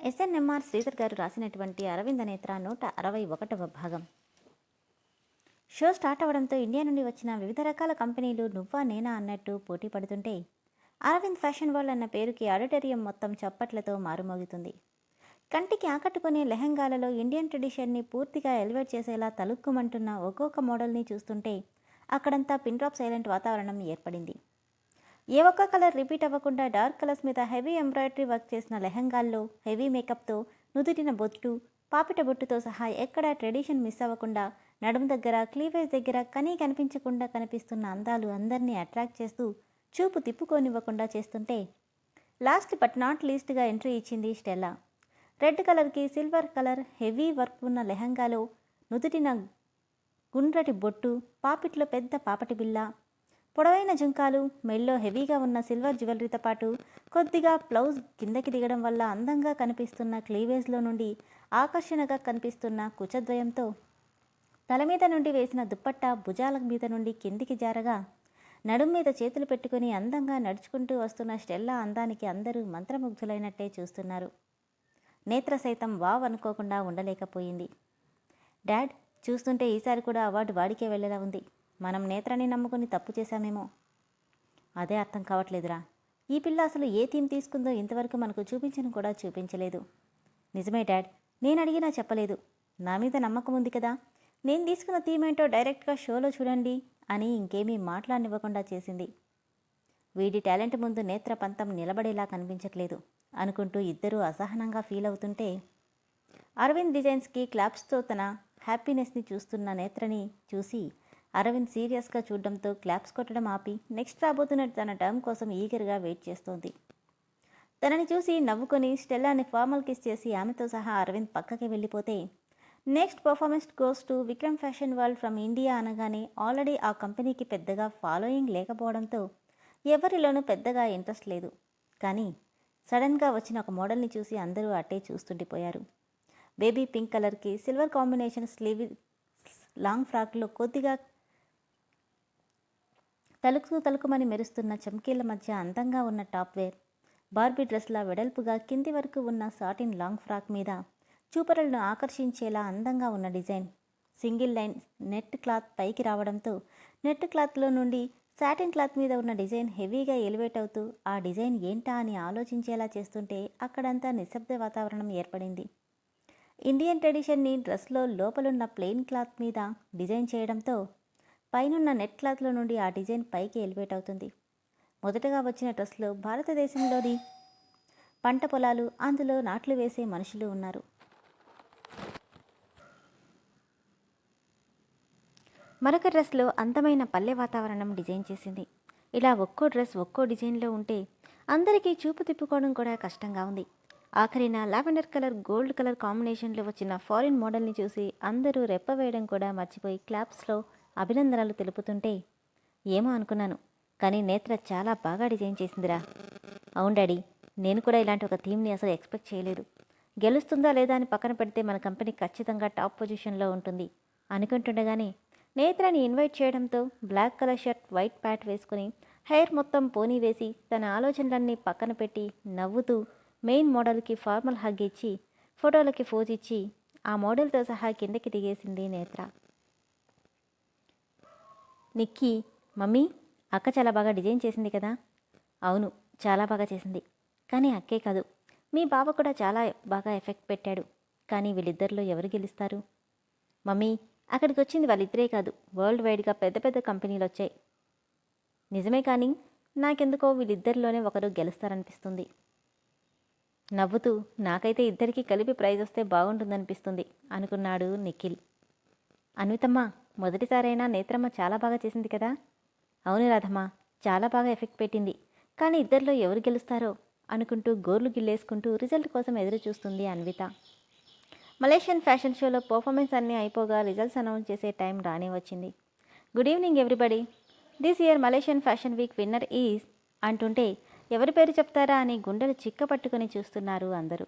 SNMR Sridhar గారు రాసినటువంటి అరవింద నేత్ర నూట అరవై ఒకటవ భాగం. షో స్టార్ట్ అవ్వడంతో ఇండియా నుండి వచ్చిన వివిధ రకాల కంపెనీలు నువ్వా నేనా అన్నట్టు పోటీ పడుతుంటే అరవింద్ ఫ్యాషన్ వరల్డ్ అన్న పేరుకి ఆడిటోరియం మొత్తం చప్పట్లతో మారుమోగుతుంది. కంటికి ఆకట్టుకునే లెహంగాలలో ఇండియన్ ట్రెడిషన్ని పూర్తిగా ఎలివేట్ చేసేలా తలుక్కుమంటున్న ఒక్కొక్క మోడల్ని చూస్తుంటే అక్కడంతా పిన్ డ్రాప్ సైలెంట్ వాతావరణం ఏర్పడింది. ఏ ఒక్క కలర్ రిపీట్ అవ్వకుండా డార్క్ కలర్స్ మీద హెవీ ఎంబ్రాయిడరీ వర్క్ చేసిన లెహంగాల్లో హెవీ మేకప్తో నుదుటిన బొట్టు పాపిట బొట్టుతో సహా ఎక్కడా ట్రెడిషన్ మిస్ అవ్వకుండా నడుము దగ్గర క్లీవేజ్ దగ్గర కనీ కనిపించకుండా కనిపిస్తున్న అందాలు అందరినీ అట్రాక్ట్ చేస్తూ చూపు తిప్పుకోనివ్వకుండా చేస్తుంటే లాస్ట్ బట్ నాట్ లీస్ట్గా ఎంట్రీ ఇచ్చింది స్టెల్లా. రెడ్ కలర్కి సిల్వర్ కలర్ హెవీ వర్క్ ఉన్న లెహంగాలో నుదుటిన గుండ్రటి బొట్టు పాపిట్లో పెద్ద పాపటి బిల్ల పొడవైన జుంకాలు మెల్లో హెవీగా ఉన్న సిల్వర్ జ్యువెలరీతో పాటు కొద్దిగా బ్లౌజ్ కిందకి దిగడం వల్ల అందంగా కనిపిస్తున్న క్లీవేజ్లో నుండి ఆకర్షణగా కనిపిస్తున్న కుచద్వయంతో తల మీద నుండి వేసిన దుప్పట్ట భుజాల మీద నుండి కిందికి జారగా నడుం మీద చేతులు పెట్టుకుని అందంగా నడుచుకుంటూ వస్తున్న స్టెల్లా అందానికి అందరూ మంత్రముగ్ధులైనట్టే చూస్తున్నారు. నేత్ర సైతం వావ్ అనుకోకుండా ఉండలేకపోయింది. డాడ్ చూస్తుంటే ఈసారి కూడా అవార్డు వాడికే వెళ్ళేలా ఉంది. మనం నేత్రని నమ్ముకుని తప్పు చేశామేమో? అదే అర్థం కావట్లేదురా. ఈ పిల్ల అసలు ఏ థీమ్ తీసుకుందో ఇంతవరకు మనకు చూపించను కూడా చూపించలేదు. నిజమే డాడ్. నేను అడిగినా చెప్పలేదు. నా మీద నమ్మకం ఉంది కదా. నేను తీసుకున్న థీమ్ ఏంటో డైరెక్ట్గా షోలో చూడండి అని ఇంకేమీ మాట్లాడనివ్వకుండా చేసింది. వీడి టాలెంట్ ముందు నేత్ర పంతం నిలబడేలా కనిపించట్లేదు అనుకుంటూ ఇద్దరూ అసహనంగా ఫీల్ అవుతుంటే అరవింద్ డిజైన్స్కి క్లాప్స్తో తన హ్యాపీనెస్ని చూస్తున్న నేత్రని చూసి అరవింద్ సీరియస్గా చూడడంతో క్లాప్స్ కొట్టడం ఆపి నెక్స్ట్ రాబోతున్న తన టర్మ్ కోసం ఈగర్గా వెయిట్ చేస్తోంది. తనని చూసి నవ్వుకొని స్టెల్లాని ఫార్మల్ కిస్ చేసి ఆమెతో సహా అరవింద్ పక్కకి వెళ్ళిపోతే next performance goes to Vikram fashion world from India అనగానే ఆల్రెడీ ఆ కంపెనీకి పెద్దగా ఫాలోయింగ్ లేకపోవడంతో ఎవరిలోనూ పెద్దగా ఇంట్రెస్ట్ లేదు. కానీ సడన్గా వచ్చిన ఒక మోడల్ని చూసి అందరూ అట్టే చూస్తుండిపోయారు. బేబీ పింక్ కలర్కి సిల్వర్ కాంబినేషన్ స్లీవ్ లాంగ్ ఫ్రాక్లో కొద్దిగా తలుకు తలుకుమని మెరుస్తున్న చమ్కీల మధ్య అందంగా ఉన్న టాప్ వేర్ బార్బీ డ్రెస్లా వెడల్పుగా కింది వరకు ఉన్న సాటిన్ లాంగ్ ఫ్రాక్ మీద చూపరలను ఆకర్షించేలా అందంగా ఉన్న design. Single line net cloth పైకి రావడంతో నెట్ క్లాత్లో నుండి సాటిన్ క్లాత్ మీద ఉన్న డిజైన్ హెవీగా ఎలివేట్ అవుతూ ఆ డిజైన్ ఏంటా అని ఆలోచించేలా చేస్తుంటే అక్కడంతా నిశ్శబ్ద వాతావరణం ఏర్పడింది. ఇండియన్ ట్రెడిషన్ని డ్రెస్లో లోపలున్న ప్లెయిన్ క్లాత్ మీద డిజైన్ చేయడంతో పైనున్న నెట్ క్లాత్లో నుండి ఆ డిజైన్ పైకి ఎలివేట్ అవుతుంది. మొదటగా వచ్చిన డ్రెస్లో భారతదేశంలోని పంట పొలాలు అందులో నాట్లు వేసే మనుషులు ఉన్నారు. మరొక డ్రెస్లో అందమైన పల్లె వాతావరణం డిజైన్ చేసింది. ఇలా ఒక్కో డ్రెస్ ఒక్కో డిజైన్లో ఉంటే అందరికీ చూపు తిప్పుకోవడం కూడా కష్టంగా ఉంది. ఆఖరిన లావెండర్ కలర్ గోల్డ్ కలర్ కాంబినేషన్లో వచ్చిన ఫారిన్ మోడల్ని చూసి అందరూ రెప్ప వేయడం కూడా మర్చిపోయి క్లాప్స్లో అభినందనలు తెలుపుతుంటే ఏమో అనుకున్నాను కానీ నేత్ర చాలా బాగా డిజైన్ చేసిందిరా. అవును డాడీ నేను కూడా ఇలాంటి ఒక థీమ్ని అసలు ఎక్స్పెక్ట్ చేయలేదు. గెలుస్తుందా లేదా అని పక్కన పెడితే మన కంపెనీ ఖచ్చితంగా టాప్ పొజిషన్లో ఉంటుంది. అనుకుంటుండగానే నేత్రని ఇన్వైట్ చేయడంతో black colour shirt white pant వేసుకుని హెయిర్ మొత్తం పోనీ వేసి తన ఆలోచనలన్నీ పక్కన పెట్టి నవ్వుతూ మెయిన్ మోడల్కి ఫార్మల్ హగ్ ఇచ్చి ఫోటోలకి ఫోజ్ ఇచ్చి ఆ మోడల్తో సహా కిందకి దిగేసింది నేత్ర. నిక్కీ మమ్మీ అక్క చాలా బాగా డిజైన్ చేసింది కదా? అవును చాలా బాగా చేసింది. కానీ అక్కే కాదు. మీ బావ కూడా చాలా బాగా ఎఫెక్ట్ పెట్టాడు. కానీ వీళ్ళిద్దరిలో ఎవరు గెలుస్తారు? మమ్మీ అక్కడికి వచ్చింది వాళ్ళిద్దరే కాదు. వరల్డ్ వైడ్గా పెద్ద పెద్ద కంపెనీలు వచ్చాయి. నిజమే కానీ నాకెందుకో వీళ్ళిద్దరిలోనే ఒకరు గెలుస్తారనిపిస్తుంది. నవ్వుతూ నాకైతే ఇద్దరికీ కలిపి ప్రైజ్ వస్తే బాగుంటుందనిపిస్తుంది అనుకున్నాడు నిఖిల్. అన్వితమ్మ మొదటిసారైనా నేత్రమ్మ చాలా బాగా చేసింది కదా? అవును రాధమ్మ చాలా బాగా ఎఫెక్ట్ పెట్టింది. కానీ ఇద్దరిలో ఎవరు గెలుస్తారో అనుకుంటూ గోర్లు గిల్లేసుకుంటూ రిజల్ట్ కోసం ఎదురు చూస్తుంది అన్విత. మలేషియన్ ఫ్యాషన్ షోలో పర్ఫార్మెన్స్ అన్నీ అయిపోగా రిజల్ట్స్ అనౌన్స్ చేసే టైం రానే వచ్చింది. Good evening everybody. This year Malaysian fashion week winner is అంటుంటే ఎవరి పేరు చెప్తారా అని గుండెలు చిక్క పట్టుకొని చూస్తున్నారు అందరూ.